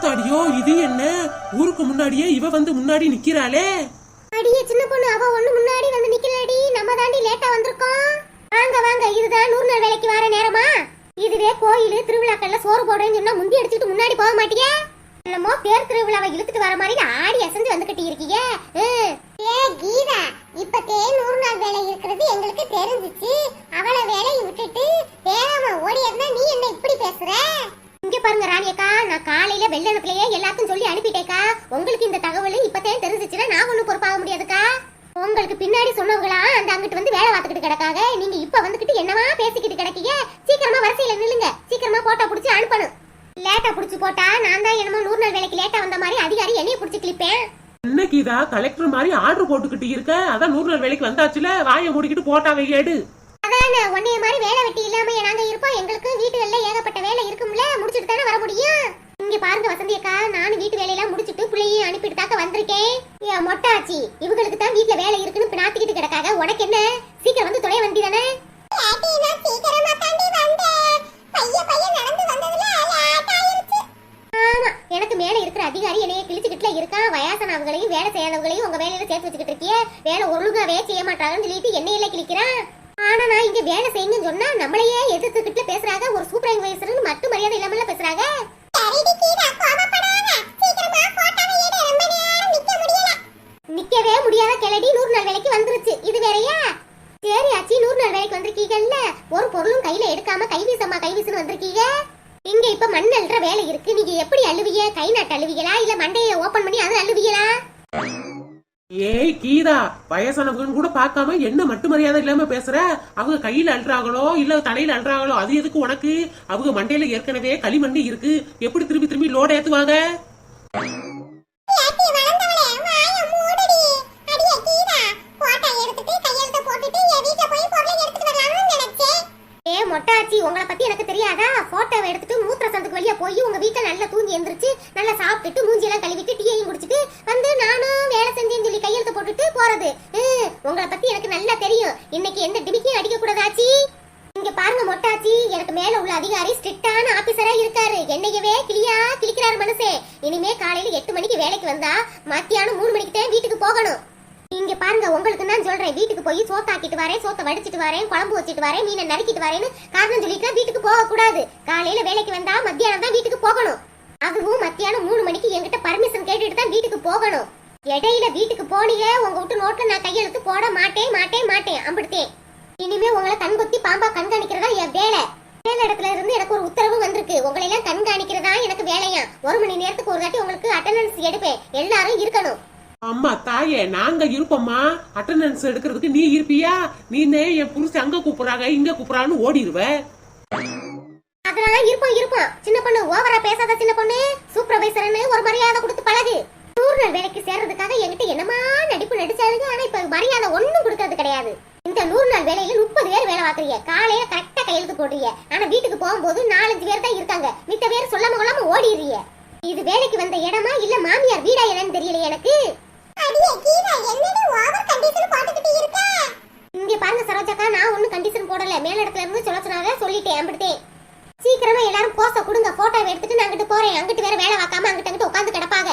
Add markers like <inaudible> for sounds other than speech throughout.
ஆத்தாடியோ இது என்ன? ஊருக்கு முன்னாடியே இவ வந்து முன்னாடி நிக்கிறாளே. அடியே சின்ன பொண்ணு அவ ஒண்ணு முன்னாடி வந்து நிக்கலடி. நம்ம தாண்டி லேட்டா வந்திருக்கோம். வாங்க வாங்க இதுதான் நூறு நாள் வேலைக்கு வர நேரமா? இதுவே கோயில் திருவிழாக்கள்ல சோறு போடுறேன்னு சொன்னா முந்தி அடிச்சுட்டு முன்னாடி போக மாட்டியா? என்னமோ தேர் திருவிழாவை இழுத்துட்டு வர மாதிரி ஆடி அசைஞ்சு வந்துகிட்டு இருக்கீங்க. ஏ கீதா இப்ப தே நூறு நாள் வேலை இருக்கிறது எங்களுக்கு தெரிஞ்சிச்சு. அவள வேலையை விட்டுட்டு வேகமா ஓடி இருந்தா நீ என்ன இப்படி பேசுற? இங்க பாருங்க ராணியக்கா நான் காலையில வெள்ளனத்திலேயே எல்லாத்தையும் சொல்லி அனுப்பிட்டேக்கா உங்களுக்கு இந்த தகவல் இப்பதே தெரிஞ்சிச்சுன்னா நான் ஒண்ணு பொறுப்பாக முடியாதுக்கா. உங்களுக்கு பின்னாடி சொன்னவங்களா அந்த அங்கிட்டு வந்து வேலை பார்த்துக்கிட்டு கிடக்காக? நீங்க இப்ப வந்துகிட்டு என்னவா பேசிக்கிட்டு கிடக்கீங்க? சீக்கிரமா வரிசையில நில்லுங்க. சீக்கிரமா போட்டா புடிச்சு அனுப்பணும். லேட்டா புடிச்சு போட்டா நான் தான் என்னமோ நூறு நாள் வேலைக்கு லேட்டா வந்த மாதிரி அதிகாரி என்னைய புடிச்சு கிளிப்பேன் இன்னைக்கு இதா கலெக்டர் மாதிரி ஆர்டர் போட்டுக்கிட்டு இருக்க? அதான் நூறு நாள் வேலைக்கு வந்தாச்சுல. வாயை மூடிக்கிட்டு போட்டா வையாடு அதானே? உன்னைய மாதிரி வேலை வெட்டி இல்லாம நாங்க இருப்போம். எங்களுக்கு வீட்டுகள்ல ஏகப்பட்ட வேலை இருக்கும்ல. முடிச்சிட்டு தானே வர முடியும். இங்க பாருங்க வசந்தி அக்கா. நானும் வீட்டு வேலையெல்லாம் முடிச்சிட்டு பிள்ளையும் அனுப்பிட்டு தாக்க வந்திருக்கேன். ஏன் மொட்டாச்சி இவங்களுக்கு தான் வீட்டுல வேலை இருக்குன்னு பினாத்திக்கிட்டு கிடக்காக. உனக்கு என்ன? சீக்கிரம் வந்து தொலை வண்டி தானே? ஆமா எனக்கு மேல இருக்கிற அதிகாரி என்னைய கிழிச்சுக்கிட்டுல இருக்கான். வயசானவங்களையும் வேலை செய்யாதவங்களையும் உங்க வேலையில சேர்த்து வச்சுக்கிட்டு இருக்கிய. வேலை ஒழுங்காவே செய்ய மாட்டாங்கன்னு சொல்லிட்டு என்னையில கிழிக்கிறான். ஆனா நான் இங்க வேலை செய்யுங்கன்னு சொன்னா நம்மளையே எதிர்த்துக்கிட்டு பேசுறாங்க. ஒரு சூப்பர்வைசர்னு மட்டும் மரியாதை இல்லாமல பேசுறாங்க. வயசானவங்கன்னு கூட பார்க்காம என்ன மட்டும் மரியாதை இல்லாம பேசுற? அவங்க கையில அல்றாங்களோ? இல்ல தலையில அல்றாங்களோ? அது எதுக்கு உனக்கு? அவங்க மண்டையில ஏற்கனவே களிமண் இருக்கு. எப்படி திரும்பி திரும்பி லோட ஏத்துவாங்க? ஏ மொட்டாச்சி உங்களை பத்தி எனக்கு தெரியாதா? போட்டோவை எடுத்துட்டு மூத்திர வழியா போய் உங்க வீட்டுல நல்லா தூங்கி எந்திரிச்சு நல்லா சாப்பிட்டுட்டு மூஞ்சியெல்லாம் கழுவிட்டு டீயையும் குடிச்சிட்டு வந்து நானும் வேலை செஞ்சேன்னு சொல்லி கையெழுத்து போட்டுட்டு போறது. ஹம், உங்களை பத்தி எனக்கு நல்லா தெரியும். இன்னைக்கு எந்த டிமிக்கையும் அடிக்க கூடாதாச்சி இங்க பாருங்க மொட்டாச்சி எனக்கு மேல உள்ள அதிகாரி ஸ்ட்ரிக்டான ஆபீசரா இருக்காரு. என்னையவே கிளியா கிளிக்கிறாரு மனசே இனிமே காலையில எட்டு மணிக்கு வேலைக்கு வந்தா மத்தியானம் மூணு மணிக்கு தான் வீட்டுக்கு போகணும். பாருங்க உங்களுக்கு தான் சொல்றேன். வீட்டுக்கு போய் சோத்தாக்கிட்டு வரேன் சோத்தை வடிச்சிட்டு வரேன் குழம்பு வச்சிட்டு வரேன் மீனை நறுக்கிட்டு வரேன்னு காரணம் சொல்லிட்டு வீட்டுக்கு போக கூடாது காலையில வேலைக்கு வந்தா மத்தியானம் தான் வீட்டுக்கு போகணும். அதுவும் மத்தியானம் மூணு மணிக்கு என்கிட்ட பர்மிஷன் கேட்டுட்டு தான் வீட்டுக்கு போகணும். இடையில வீட்டுக்கு போனீங்க உங்க விட்டு நோட்ல நான் கையெழுத்து போட மாட்டேன் மாட்டேன் மாட்டேன். அம்பிடுத்தேன். இனிமே உங்களை கண்கொத்தி பாம்பா கண்காணிக்கிறதா என் வேலை. வேலை இடத்துல இருந்து எனக்கு ஒரு உத்தரவு வந்திருக்கு. உங்களை எல்லாம் கண்காணிக்கிறதா எனக்கு வேலையா? ஒரு மணி நேரத்துக்கு ஒரு தாட்டி உங்களுக்கு அட்டெண்டன்ஸ் எடுப்பேன். எல்லாரும் இருக்கணும். அம்மா தாயே நாங்க இருப்போம்மா. அட்டண்டன்ஸ் எடுக்கிறதுக்கு நீ இருப்பியா? நீனே என் புருஷன் அங்க கூப்பிடுறாங்க இங்க கூப்பிடுறான்னு ஓடிடுவ. அதனால இருப்போம் இருப்போம். சின்ன பொண்ணு ஓவரா பேசாத சின்ன பொண்ணு. சூப்பர்வைசர்னு ஒரு மரியாதை கொடுத்து பழகு. நூறுநாள் வேலைக்கு சேர்றதுக்காக என்கிட்ட என்னமா நடிப்பு நடிச்சாலுங்க ஆனா இப்ப மரியாதை ஒண்ணும் கொடுக்கறது கிடையாது. இந்த நூறு நாள் வேலையில முப்பது பேர் வேலை பாக்குறீங்க காலையில கரெக்டா கையெழுத்து போடுறீங்க. ஆனா வீட்டுக்கு போகும்போது நாலஞ்சு பேர் தான் இருக்காங்க. மித்த பேர் சொல்லாம கொள்ளாம ஓடிடுறீங்க. இது வேலைக்கு வந்த இடமா இல்ல மாமியார் வீடா என்னன்னு தெரியல எனக்கு? இங்க பாருங்க சரோஜாக்கா நான் ஒண்ணும் கண்டிஷன் போடல. மேல இடத்துல இருந்து சொல்ல சொன்னாங்க சொல்லிட்டேன் அம்பிடுத்தேன் சீக்கிரமா எல்லாரும் போஸ கொடுங்க போட்டோ எடுத்துட்டு நான் அங்கிட்டு போறேன். அங்கிட்டு வேற வேலை பார்க்காம அங்கிட்டு அங்கிட்டு உட்காந்து கிடப்பாங்க.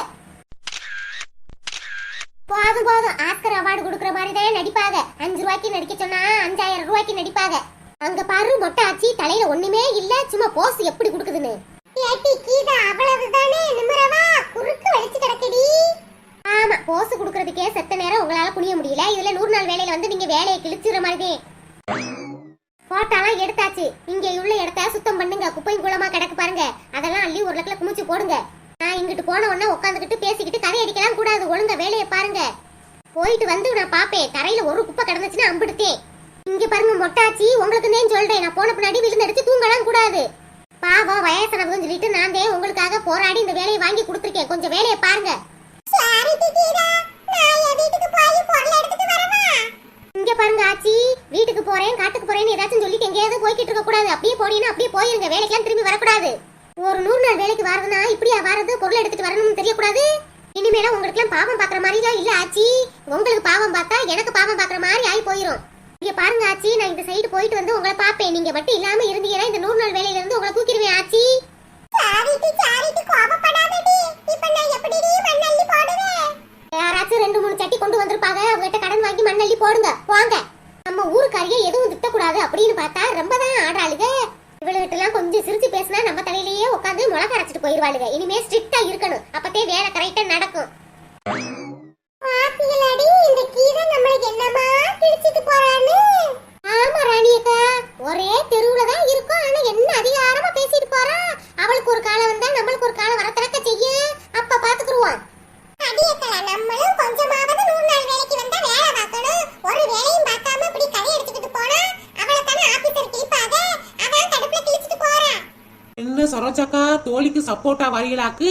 போதும் போதும். ஆஸ்கர் அவார்டு கொடுக்குற மாதிரி தான் நடிப்பாங்க. அஞ்சு ரூபாய்க்கு நடிக்க சொன்னா அஞ்சாயிரம் ரூபாய்க்கு நடிப்பாங்க. அங்க பாரு மொட்டை ஆச்சி தலையில ஒண்ணுமே இல்ல சும்மா போஸ் எப்படி கொடுக்குதுன்னு. அவ்வளவுதானே நிமிரவா? குறுக்கு வலிச்சு கிடக்கடி. ஆமா போஸ் குடுக்கறதுக்கே செத்த நேரம் உங்களால புனிய முடியல. இதுல நூறு நாள் வேலையில வந்து நீங்க வேலையை கிழிச்சுற மாதிரி போட்டாலாம் எடுத்தாச்சு. இங்க உள்ள இடத்த சுத்தம் பண்ணுங்க. குப்பையும் குளமா கிடக்கு பாருங்க. அதெல்லாம் அள்ளி ஒரு லக்கில குமிச்சு போடுங்க. நான் இங்கிட்டு போன உடனே உட்காந்துக்கிட்டு பேசிக்கிட்டு கதை அடிக்கலாம் கூடாது. ஒழுங்க வேலையை பாருங்க. போயிட்டு வந்து நான் பாப்பேன் தரையில ஒரு குப்பை கிடந்துச்சுன்னா அம்பிடுத்தேன் இங்க பாருங்க மொட்டாச்சி. உங்களுக்கு தான் சொல்றேன். நான் போன பின்னாடி விழுந்தடிச்சு தூங்கலாம் கூடாது. பாவம் வயசானவங்க சொல்லிட்டு நான் தான் உங்களுக்காக போராடி இந்த வேலையை வாங்கி கொடுத்துருக்கேன். கொஞ்சம் வேலையை பாருங்க. வீட்டுக்கு போறேன் காட்டுக்கு போறேன்னு ஏதாச்சும் சொல்லிட்டு எங்கேயாவது போய்கிட்டு இருக்க கூடாது. அப்படியே போனீங்கன்னா அப்படியே போயிருங்க. வேலைக்கெல்லாம் திரும்பி வரக்கூடாது. ஒரு நூறு நாள் வேலைக்கு வரதுன்னா இப்படியா வரது? பொருள் எடுத்துட்டு வரணும்னு தெரியக்கூடாது? இனிமேல உங்களுக்கு எல்லாம் பாவம் பாக்குற மாதிரிலாம் இல்ல ஆச்சி. உங்களுக்கு பாவம் பார்த்தா எனக்கு பாவம் பாக்குற மாதிரி ஆகி போயிரும். இங்க பாருங்க ஆச்சி நான் இந்த சைடு போயிட்டு வந்து உங்களை பாப்பேன் நீங்க மட்டும் இல்லாம இருந்தீங்கன்னா இந்த நூறு நாள் வேலையில இருந்து உங்களை தூக்கிடுவேன் ஆச்சி. சாரிட்டி சாரிட்டி கோபப்படாதடி. பேக்ஸ் ரெண்டு மூணு சட்டி கொண்டு வந்திருப்பாங்க. அவங்ககிட்ட கடன் வாங்கி மண்ணள்ளி போடுங்க. வாங்க. நம்ம ஊருக்காரியே எதுவும் திட்டக்கூடாது அப்படின்னு பார்த்தா ரொம்ப ஆடுறாளுங்க இவளுகிட்டலாம் கொஞ்சம் சிரிச்சு பேசினா நம்ம தலையிலேயே உட்காந்து முளக அரைச்சிட்டு போயிடுவாளுங்க இனிமே ஸ்ட்ரிக்டா இருக்கணும். அப்பத்தே வேலை கரெக்டா நடக்கும். ஒரே தெருவுல தான் இருக்கோம். ஆனா என்ன அதிகாரமா பேசிட்டு போறா? அவளுக்கு ஒரு காலம் வந்தா நம்மளுக்கு ஒரு காலம் தோழிக்கு சப்போர்ட்டா வரீங்களாக்கு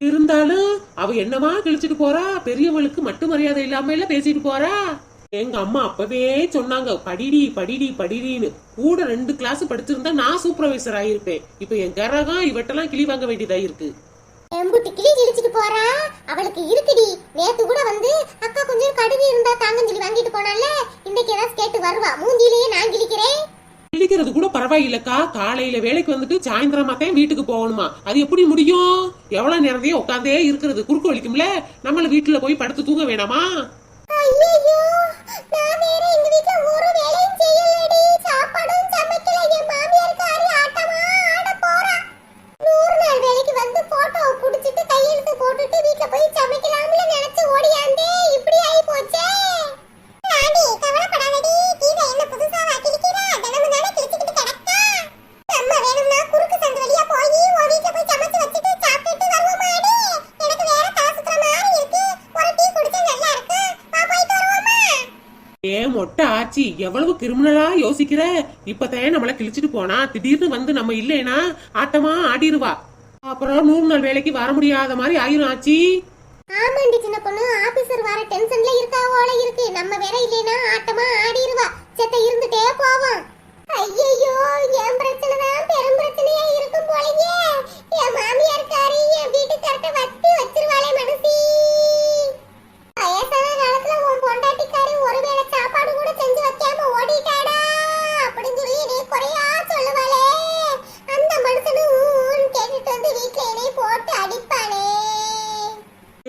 இருந்தாலும் அவ என்னமா கிழிச்சிட்டு போறா? பெரியவளுக்கு மட்டு மரியாதை இல்லாம இல்ல பேசிட்டு போறா? எங்க அம்மா அப்பவே சொன்னாங்க படிடி படிடி படிடின்னு. கூட ரெண்டு கிளாஸ் படிச்சிருந்தா நான் சூப்பர்வைசர் ஆயிருப்பேன். இப்ப என் கரகம் இவட்டெல்லாம் கிளி வாங்க வேண்டியதா இருக்கு. எம்புட்டு கிளி கிழிச்சிட்டு போறா? அவளுக்கு இருக்குடி. நேத்து கூட வந்து அக்கா கொஞ்சம் கடுகு இருந்தா தாங்கன்னு சொல்லி வாங்கிட்டு போனால இன்னைக்கு ஏதாவது கேட்டு வருவா. மூஞ்சிலேயே நான் கிழிக்கிறேன். கிழிக்கிறது கூட பரவாயில்லக்கா. காலையில வேலைக்கு வந்துட்டு சாயந்தரமா தான் வீட்டுக்கு போகணுமா? அது எப்படி முடியும்? எவ்வளவு நேரத்தையும் உட்காந்தே இருக்கிறது. குறுக்கு வலிக்கும்ல? நம்மள வீட்டுல போய் படுத்து தூங்க வேணாமா? ஐயோ நான் வேற எங்க வீட்ல என்ன புதுசா செய்யலடி மொட்டை ஆச்சி எவ்வளவு கிரிமினலா யோசிக்கிற? இப்பதான் நம்மள கிழிச்சிட்டு போனா திடீர்னு வந்து நம்ம இல்லைனா ஆட்டமா ஆடிருவா. அப்புறம் நூறு நாள் வேலைக்கு வர முடியாத மாதிரி ஆயிரும் ஆச்சி. ஆமாண்டி சின்ன பொண்ணு ஆபீசர் வர டென்ஷன்ல இருக்காவோல இருக்கு. நம்ம வேற இல்லைனா ஆட்டமா ஆடிடுவா செத்த இருந்துட்டே போவோம். ஐயோ என் பிரச்சனை தான் பெரும் பிரச்சனையா இருக்கும் போலயே. என் மாமியார் காரி என் வீட்டுக்கார்ட்ட வச்சு வச்சிருவாளே மனசி. வயசான காலத்துல உன் பொண்டாட்டிக்காரி ஒருவேளை சாப்பாடு கூட செஞ்சு வைக்காம ஓடிட்டாடா? அப்படின்னு சொல்லி என்னை குறையா சொல்லுவாளே. அந்த மனுஷனும் ஊன்னு கேட்டுட்டு வந்து வீட்டுல என்னை போட்டு அடிப்பானே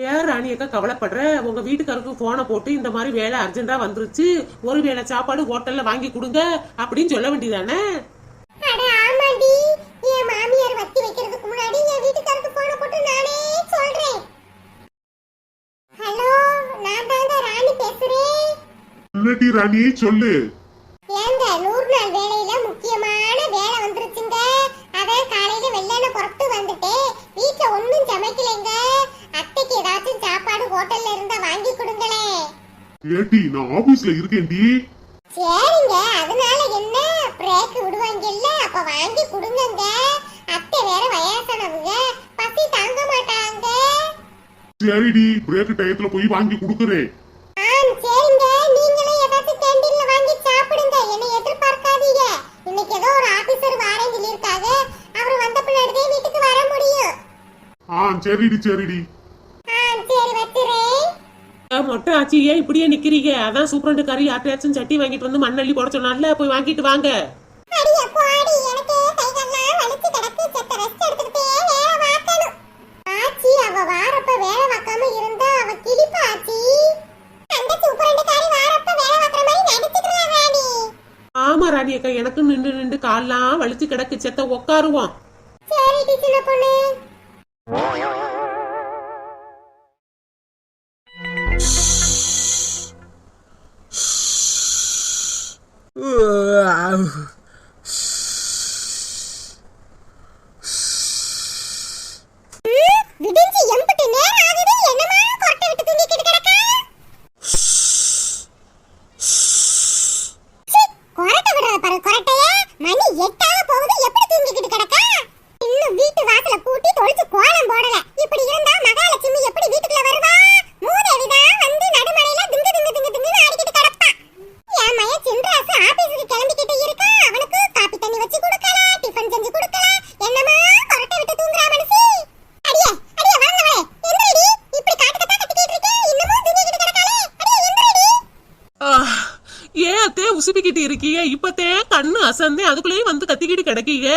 ஏன் ராணி அக்கா கவலைப்படுற? உங்க வீட்டுக்காருக்கு போனை போட்டு இந்த மாதிரி வேலை அர்ஜென்டா வந்துருச்சு. ஒரு வேளை சாப்பாடு ஹோட்டல்ல வாங்கி கொடுங்க அப்படின்னு சொல்ல வேண்டியதானே அட ஆமாடி என் மாமியார் வத்தி வைக்கிறதுக்கு முன்னாடி என் வீட்டுக்காரருக்கு போன போட்டு நானே சொல்றேன் ஹலோ நான் தாங்க ராணி பேசுறேன் என்னடி ராணி சொல்லு. ஏங்க நூறு நாள் வேலையில முக்கியமான வேலை வந்துருச்சுங்க. அதான் காலையில வெள்ளன புறப்பட்டு வந்துட்டேன் வீட்ல ஒண்ணும் சமைக்கலைங்க. அத்தைக்கு ஏதாச்சும் சாப்பாடு ஹோட்டல்ல இருந்தா வாங்கி கொடுங்களேன் ஏட்டி நான் ஆபீஸ்ல இருக்கேன்டி. சரிங்க அதனால என்ன? பிரேக் விடுவாங்கல்ல அப்ப வாங்கி கொடுங்கங்க. அத்தை வேற வயசானவங்க பசி தாங்க மாட்டாங்க. சரிடி பிரேக் டயத்துல போய் வாங்கி கொடுக்குறேன் ஆ சரிங்க நீங்களும் ஏதாச்சும் கேண்டீன்ல வாங்கி சாப்பிடுங்க என்னை எதிர்பார்க்காதீங்க இன்னைக்கு ஏதோ ஒரு ஆபீசர் வாரேன்னு சொல்லியிருக்காங்க அவர் வந்த பின்னாடி தான் வீட்டுக்கு வர முடியும் ஆ சரிடி சரிடி. மொட்டை ஆச்சி ஏன் இப்படியே நிக்கிறீங்க? அதான் சூப்பரண்டு கறி யார்ட்டையாச்சும் சட்டி வாங்கிட்டு வந்து மண்ணள்ளி போட சொன்னால போய் வாங்கிட்டு வாங்க. அடி அப்போ அடி எனக்கு கைகள்லாம் வலிச்சு கிடக்கு. செத்த ரெஸ்ட் எடுத்துக்கிட்டே வேலை பார்க்கணும். ஆச்சி அவ வாரப்ப வேலை பார்க்காம இருந்தா அவ கிளிப்பா ஆச்சி. அந்த சூப்பரண்டுக்காரி வாரப்ப வேலை பார்க்குற மாதிரி நடிச்சுக்கிறா ராணி. ஆமா ராணி அக்கா எனக்கு நின்று நின்று கால்லாம் வலிச்சு கிடக்கு. செத்த உக்காருவோம் சரி சின்ன பொண்ணு. விடிஞ்சு அத்தே உசுப்பிக்கிட்டு இருக்கீங்க இப்பத்தே கண்ணு அசந்தே அதுக்குள்ளேயும் வந்து கத்திக்கிட்டு கிடக்கீங்க.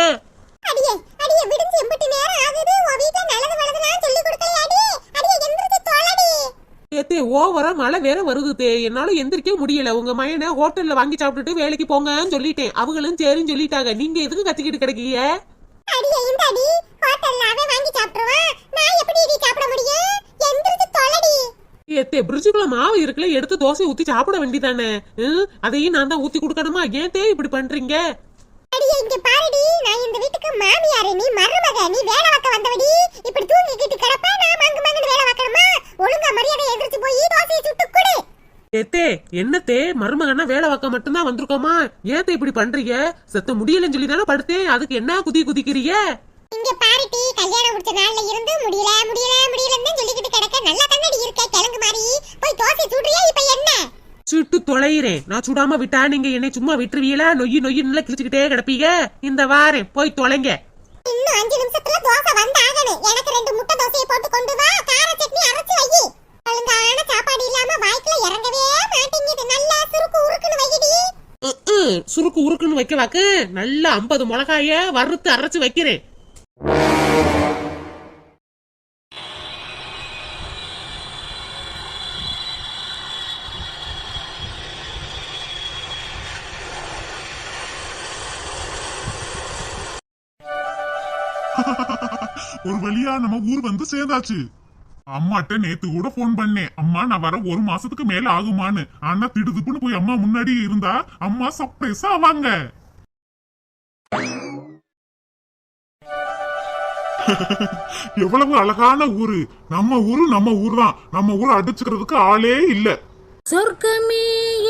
அடியே அடியே விடிஞ்சு எம்பிட்டு நேரம் ஆகுது. உன் வீட்ல நல்லது வலதுலாம் சொல்லி கொடுக்கலையாடி. அடியே எந்திரிச்சு தொலைடி. ஏத்தே ஓவரா மழை வேற வருது தே. என்னால எந்திரிக்க முடியல. உங்க மயனை ஹோட்டல்ல வாங்கி சாப்பிட்டுட்டு வேலைக்கு போங்கன்னு சொல்லிட்டேன். அவங்களும் சரின்னு சொல்லிட்டாங்க. நீங்க எதுக்கு கத்திக்கிட்டு கிடக்கீங்க? அடியே இந்த அடி ஹோட்டல்ல அவன் வாங்கி சாப்பிடுவான் நான் எப்படி இடி சாப்பிட முடியும்? எந்திரிச்சு தொலைடி. ஏத்தே பிரிட்ஜுக்குள்ள மாவு இருக்குல்ல எடுத்து தோசை ஊத்தி சாப்பிட வேண்டியதானே? ம், அதையும் நான் தான் ஊத்தி கொடுக்கணுமா? ஏன் தே இப்படி பண்றீங்க? அடியே இங்க பாருடி நான் இந்த வீட்டுக்கு மாமியாரு நீ மருமக நீ வேலை பார்க்க வந்தவடி. இப்படி தூங்கிக்கிட்டு கிடப்ப நான் மங்கு மங்குன்னு வேலை பார்க்கணுமா? ஒழுங்கா மரியாதை எந்திரிச்சு போய் தோசையை சுட்டு கொடு. ஏத்தே என்னத்தே மருமகனா வேலை பார்க்க மட்டும்தான் வந்திருக்கோமா? ஏத்தே இப்படி பண்றீங்க? செத்த முடியலன்னு சொல்லி தானே படுத்தேன். அதுக்கு என்ன குதி குதிக்கிறீங்க? இங்க பாருடி கல்யாணம் முடிச்ச நாள்ல இருந்து முடியல முடியல முடியலன்னு சொல்லிக்கிட்டு கிடக்க நல்ல கண்ணடி இருக்க கிழங்கு மாதிரி. போய் தோசை சுடுறியா இப்ப என்ன? சுட்டு தொலைகிறேன் நான் சுடாம விட்டா நீங்க என்னை சும்மா விட்டுருவீங்களா? நொய்யி நொய்யின்னு கிழிச்சுக்கிட்டே கிடப்பீங்க. இந்த வாரேன் போய் தொலைங்க. இன்னும் அஞ்சு நிமிஷத்துல தோசை வந்தாகணும். எனக்கு ரெண்டு முட்டை தோசையை போட்டு கொண்டு வா. கார சட்னி அரைச்சு வை. ஒழுங்கான சாப்பாடு இல்லாம வாய்க்குள்ள இறங்கவே மாட்டேங்குது நல்லா சுருக்கு உருக்குன்னு வையடி. சுருக்கு உருக்குன்னு வைக்க வாக்கு. நல்லா ஐம்பது மிளகாய வறுத்து அரைச்சு வைக்கிறேன். ஒரு வழியா நம்ம ஊர் வந்து சேர்ந்தாச்சு. அம்மாட்ட நேத்து கூட போன் பண்ணேன் அம்மா நான் வர ஒரு மாசத்துக்கு மேல ஆகுமான்னு. ஆனா திடுதுப்புன்னு போய் அம்மா முன்னாடி இருந்தா அம்மா சர்ப்ரைஸா ஆவாங்க. <laughs> எவ்வளவு அழகான ஊரு. நம்ம ஊரு நம்ம ஊர் தான் நம்ம ஊரை அடிச்சுக்கிறதுக்கு ஆளே இல்ல. சொர்க்கமே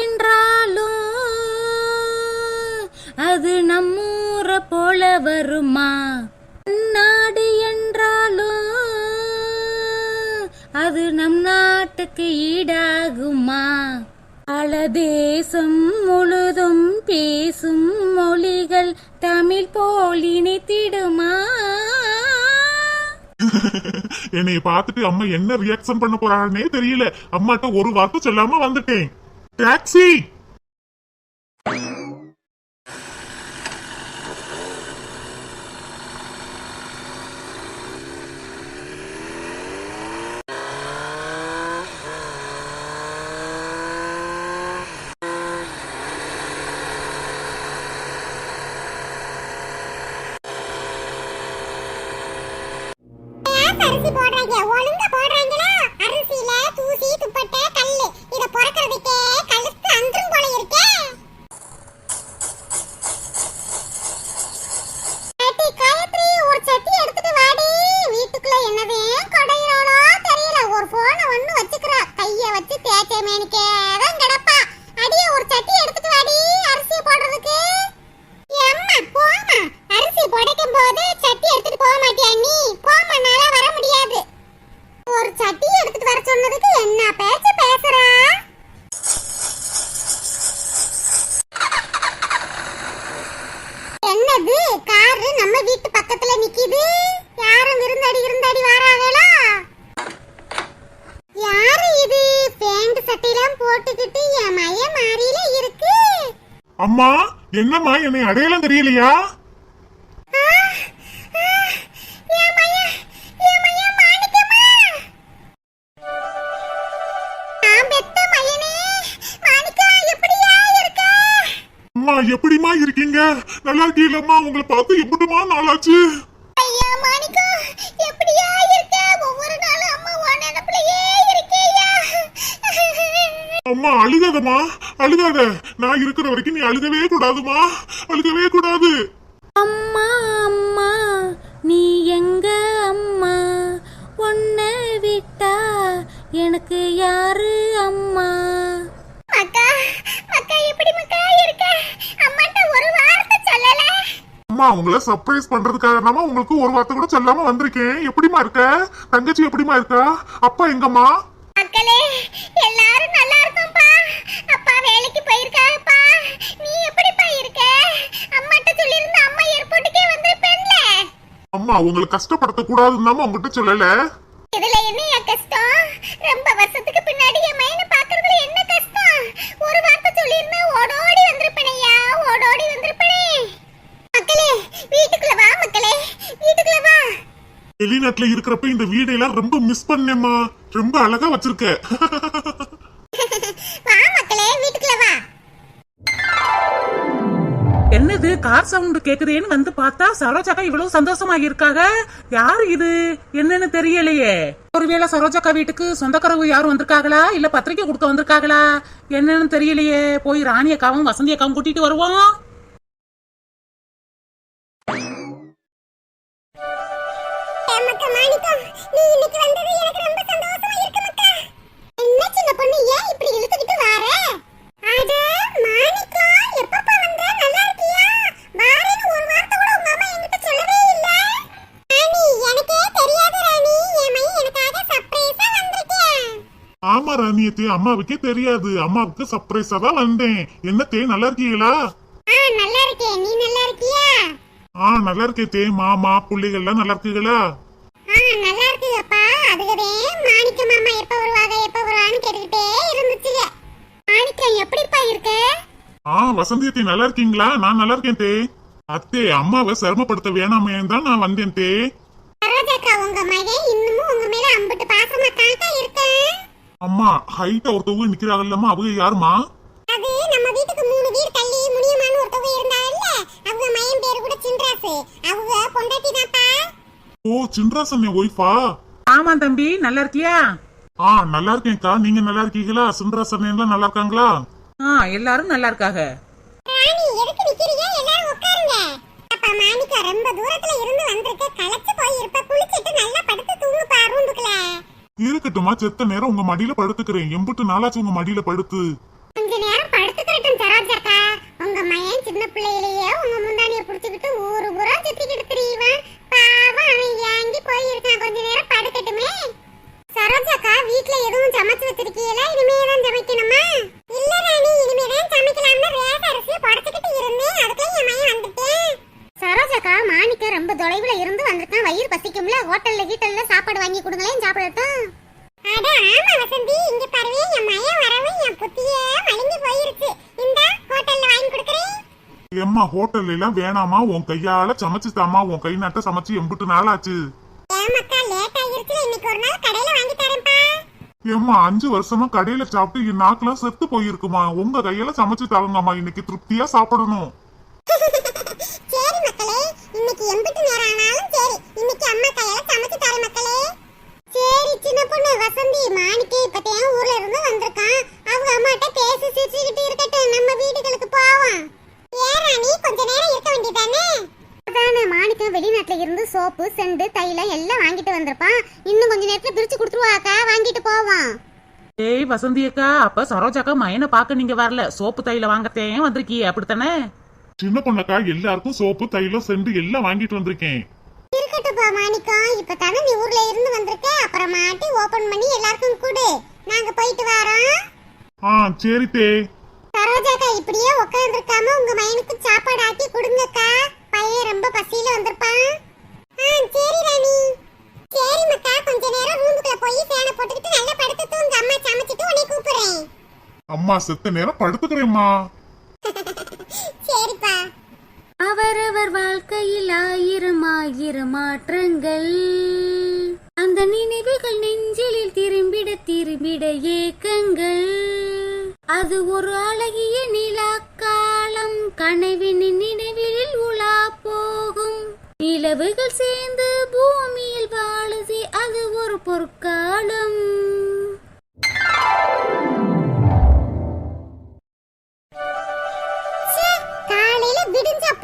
என்றாலும் அது நம்மூர போல வருமா? நாடு அது நம் நாட்டுக்கு ஈடாகுமா? அழதேசம் முழுதும் பேசும் மொழிகள் தமிழ் போல் இணைத்திடுமா? <laughs> என்னைய பார்த்துட்டு அம்மா என்ன ரியாக்ஷன் பண்ண போறாங்கன்னே தெரியல. அம்மாட்ட ஒரு வார்த்தை சொல்லாம வந்துட்டேன். டாக்ஸி அரிசி போடுறாங்க ஒழுங்கா போடுறாங்களா அரிசியில தூசி துப்பட்டை கல்லு இத பொறக்கிறதுக்கே கழுத்து அந்துரும் போல இருக்கே ஏட்டி காயத்ரி ஒரு சட்டி எடுத்துட்டு வாடி வீட்டுக்குள்ள என்னதே கடையிறாளோ தெரியல ஒரு போன ஒண்ணு வச்சுக்கிறா கைய வச்சு தேய்ச்ச மேனிக்கே தான் கிடப்பா அடியே ஒரு சட்டி எடுத்துட்டு வாடி அரிசி போடுறதுக்கு எம்மா போமா அரிசி புடைக்கும் போது சட்டி எடுத்துட்டு போக மாட்டியா நீ போமா நாளா வர முடியாது ஒரு சட்டி எடுத்துட்டு வர சொன்னதுக்கு என்ன பேச்சு பேசுறா என்னது காரு நம்ம வீட்டு பக்கத்துல நிக்குது யாரும் விருந்தாடி விருந்தாடி வராங்களா யாரு இது பேண்ட் சட்டையெல்லாம் போட்டுக்கிட்டு என் மய மாறியில இருக்கு அம்மா என்னம்மா என்னை அடையாளம் தெரியலையா? அம்மா எப்படிமா இருக்கீங்க? நல்லா இருக்கீங்களம்மா உங்களை பார்த்து எப்படிமா நாளாச்சு? அம்மா அழுகாதம்மா. அழுகாத நான் இருக்கிற வரைக்கும் நீ அழுகவே கூடாதுமா. அழுகவே கூடாது. அம்மா அம்மா நீ எங்க அம்மா? உன்னை விட்டா எனக்கு யாரு அம்மா? மக்கா மக்கா எப்படி மக்கா இருக்க? அம்மாட்ட ஒரு வார்த்தை சொல்லல. அம்மா உங்களை சர்ப்ரைஸ் பண்றதுக்காக தாம்மா உங்களுக்கு ஒரு வார்த்தை கூட சொல்லாம வந்திருக்கேன். எப்படிமா இருக்க? தங்கச்சி எப்படிமா இருக்கா? அப்பா எங்கம்மா? மக்களே எல்லாரும் நல்லா இருக்கோம்ப்பா. போயிருக்காங்கப்பா நீ எப்படிப்பா இருக்க? அம்மாட்ட சொல்லியிருந்த அம்மா ஏர்போர்ட்டுக்கே வந்திருப்பேன்ல. அம்மா உங்களை கஷ்டப்படுத்த கூடாதுன்னு தாம்மா உங்ககிட்ட சொல்லல. இதுல என்னையா கஷ்டம்? ரொம்ப வருஷத்துக்கு பின்னாடி என் மையனை பாக்குறதுல என்ன கஷ்டம்? ஒரு வார்த்தை சொல்லியிருந்தா ஓடோடி வந்திருப்பேனையா? ஓடோடி வந்திருப்பேனே. மக்களே வீட்டுக்குள்ள வா மக்களே. வீட்டுக்குள்ள வா. வெளிநாட்டுல இருக்கிறப்ப இந்த வீடையெல்லாம் ரொம்ப மிஸ் பண்ணேம்மா. ரொம்ப அழகா வச்சிருக்க. <laughs> கார் சவுண்ட் கேக்குதேன்னு வந்து பார்த்தா சரோஜாக்கா இவ்வளவு சந்தோஷமா இருக்காங்க யாரு இது? என்னன்னு தெரியலையே. ஒருவேளை சரோஜாக்கா வீட்டுக்கு சொந்தக்காரங்க யாரும் வந்திருக்காங்களா? இல்ல பத்திரிக்கை கொடுக்க வந்திருக்காங்களா? என்னன்னு தெரியலையே. போய் ராணி அக்காவும் வசந்தி அக்காவும் கூட்டிட்டு வருவோம். ராணியத்தே அம்மாவுக்கே தெரியாது. அம்மாவுக்கு சர்ப்ரைஸா தான் வந்தேன். என்ன தே நல்லா இருக்கீங்களா? நல்லா இருக்கேன். நீ நல்லா இருக்கியா? ஆ நல்லா இருக்கே தே. மாமா பிள்ளைகள்லாம் நல்லா இருக்குங்களா நல்லா இருக்குங்கப்பா அதுகதே மாணிக்க மாமா எப்ப வருவாங்க எப்ப வருவான்னு கேட்டுக்கிட்டே இருந்துச்சுங்க. மாணிக்கம் எப்படிப்பா இருக்க? ஆ வசந்தி அத்தே நல்லா இருக்கீங்களா? நான் நல்லா இருக்கேன் தே. அத்தே அம்மாவை சிரமப்படுத்த வேணாமே தான் நான் வந்தேன் தே. அம்மா ஹைட்டா ஒருத்தவங்க நிக்கிறாங்கல்லம்மா அவங்க யாருமா அது நம்ம வீட்டுக்கு மூணு வீடு தள்ளி முனியமான்னு ஒருத்தவங்க இருந்தாங்கல்ல அவங்க மகன் பேரு கூட சின்ராசு. அவங்க பொண்டாட்டி தான்ப்பா. ஓ சின்ராசன் ஒய்ஃபா ஆமா தம்பி நல்லா இருக்கியா? ஆ நல்லா இருக்கேன்க்கா. நீங்க நல்லா இருக்கீங்களா? சின்ராசன் எல்லாம் நல்லா இருக்காங்களா? ஆ எல்லாரும் நல்லா இருக்காக ராணி எதுக்கு நிக்கிறீங்க எல்லாரும் உட்காருங்க. அப்பா மாணிக்கா ரொம்ப தூரத்துல இருந்து வந்திருக்க களைச்சு போய் இருப்ப குளிச்சிட்டு நல்லா படுத்து தூங்குப்பா ரூமுக்குள்ள இருக்கட்டுமா செத்த நேரம் உங்க மடியில படுத்துக்கிறேன். எம்புட்டு நாளாச்சு உங்க மடியில படுத்து. கொஞ்ச நேரம் படுத்துக்கிறட்டும் சரோஜாக்கா உங்க மயன் சின்ன பிள்ளையிலேயே உங்க முந்தானிய புடிச்சுக்கிட்டு ஊரு ஊரா சுத்திக்கிட்டு திரியுவான் பாவம் அவன் ஏங்கி போயிருக்கான். கொஞ்ச நேரம் படுக்கட்டுமே. சரோஜாக்கா வீட்ல எதுவும் சமைச்சு வச்சிருக்கீங்களா இனிமே தான் சமைக்கணுமா இல்ல ராணி இனிமே தான் சமைக்கலாம்னு ரேச அரிசி படைச்சுக்கிட்டு இருந்தேன் அதுக்குள்ள என் மயன் வந்துட்டேன் சரோஜாக்கா மாணிக்க ரொம்ப தொலைவுல இருந்து வந்திருக்கான் வயிறு பசிக்கும்ல ஹோட்டல்ல கீட்டல்ல சாப்பாடு வாங்கி கொடுங்களேன் சாப்பிடட்டும் அட ஆமா வசந்தி இங்க பாருவே என் மயம் வரவும் என் புத்தியே மலிஞ்சு போயிருச்சு இந்த ஹோட்டல்ல வாங்கி கொடுக்கறேன் ஏம்மா ஹோட்டல்ல எல்லாம் வேணாமா? உன் கையால சமைச்சு தாமா உன் கை நாட்ட சமைச்சு எம்புட்டு நாள் தரேன்ப்பா. ஏம்மா அஞ்சு வருஷமா கடையில சாப்பிட்டு என் நாக்கெல்லாம் செத்து போயிருக்குமா? உங்க கையால சமைச்சு தாங்கம்மா இன்னைக்கு திருப்தியா சாப்பிடணும். <laughs> சரி மக்களே இன்னைக்கு எம்பிட்டு நேரம் ஆனாலும் சரி இன்னைக்கு அம்மா கையால சமைச்சு தரேன் மக்களே சரி சின்ன பொண்ணு வசந்தி மாணிக்கு இப்பதான் ஊர்ல இருந்து வந்திருக்கான் அவங்க அம்மாட்ட பேசி சிரிச்சுக்கிட்டு இருக்கட்டும் நம்ம வீடுகளுக்கு போவோம் ஏறாணி கொஞ்ச நேரம் இருக்க வேண்டியதானே அதானே மாணிக்கம் வெளிநாட்டுல இருந்து சோப்பு செண்டு தைலம் எல்லாம் வாங்கிட்டு வந்திருப்பான் இன்னும் கொஞ்ச நேரத்துல பிரிச்சு கொடுத்துருவாக்கா வாங்கிட்டு போவோம் ஏய் வசந்தி அக்கா அப்ப சரோஜாக்கா மயனை பார்க்க நீங்க வரல. சோப்பு தையில வாங்கத்தேன் வந்திருக்கீங்க அப்படித்தானே? சின்ன பொண்ணக்கா எல்லாருக்கும் சோப்பு தைலம் செண்டு எல்லாம் வாங்கிட்டு வந்திருக்கேன். இருக்கட்டும்ப்பா மாணிக்கம் இப்ப தானே நீ ஊர்ல இருந்து வந்திருக்க? அப்புறமாட்டி ஓபன் பண்ணி எல்லாருக்கும் கொடு. நாங்க போயிட்டு வரோம். ஆ சரி தே. சரோஜாக்கா இப்படியே உட்காந்துருக்காம உங்க மயனுக்கு சாப்பாடு ஆக்கி கொடுங்கக்கா. செத்த நேரம் படுத்துக்கிறேம்மா.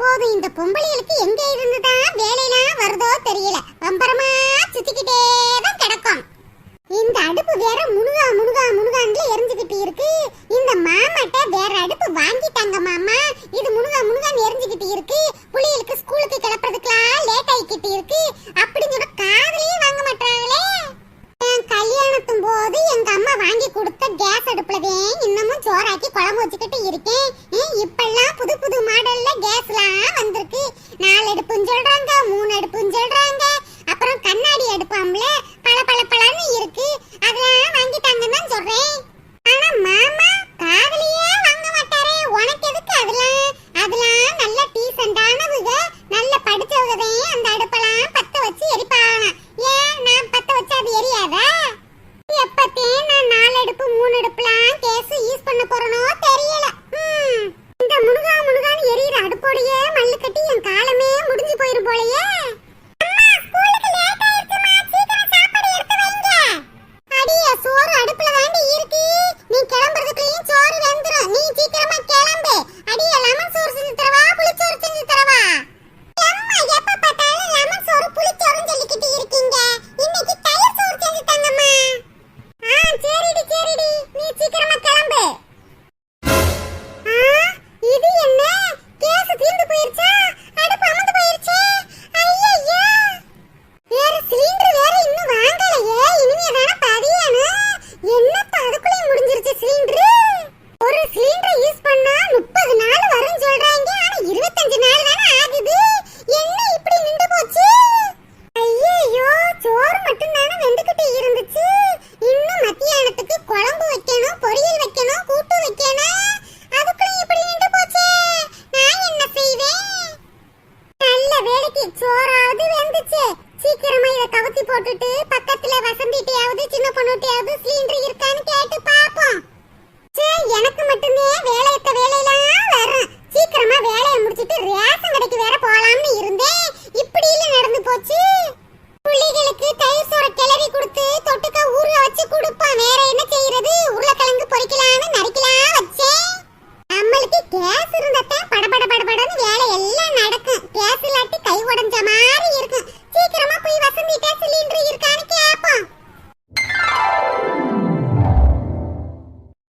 போதும் இந்த பொம்பளைகளுக்கு எங்க இருந்துதான் வேலையெல்லாம் வருதோ தெரியல. பம்பரமா சுத்திக்கிட்டே தான் கிடக்கும். இந்த அடுப்பு வேற முனுகா முனுகா முனுகான்னு எரிஞ்சுக்கிட்டு இருக்கு. இந்த மாமாட்ட வேற அடுப்பு வாங்கிட்டாங்க மாமா. இது முனுகா முனுகான்னு எரிஞ்சுக்கிட்டு இருக்கு. புள்ளிகளுக்கு ஸ்கூலுக்கு கிளப்புறதுக்கெல்லாம் லேட் ஆகிக்கிட்டு இருக்கு. அப்படின்னு சொன்னா காதுலயே வாங்க மாட்டாங்களே என் கல்யாணத்தும் போது எங்க அம்மா வாங்கி கொடுத்த கேஸ் அடுப்புலவே இன்னமும் சோறாக்கி குழம்பு வச்சுக்கிட்டு இருக்கேன். இப்பெல்லாம் புது புது மாடல்ல கேஸ்லாம் வந்திருக்கு. நாலு அடுப்புன்னு சொல்றாங்க மூணு அடுப்புன்னு சொல்றாங்க. அப்புறம் கண்ணாடி அடுப்பாம்ல. போட்டுட்டு பக்கத்துல வசந்திட்டையாவது சின்ன பொண்ணுட்டையாவது சிலிண்டர் இருக்கான்னு கேட்டு பாப்போம் சே எனக்கு மட்டுமே வேலையத்த வேலையெல்லாம் வரும் சீக்கிரமா வேலையை முடிச்சிட்டு ரேஷன் கடைக்கு வேற போலாம்னு இருந்தேன். இப்படி நடந்து போச்சு.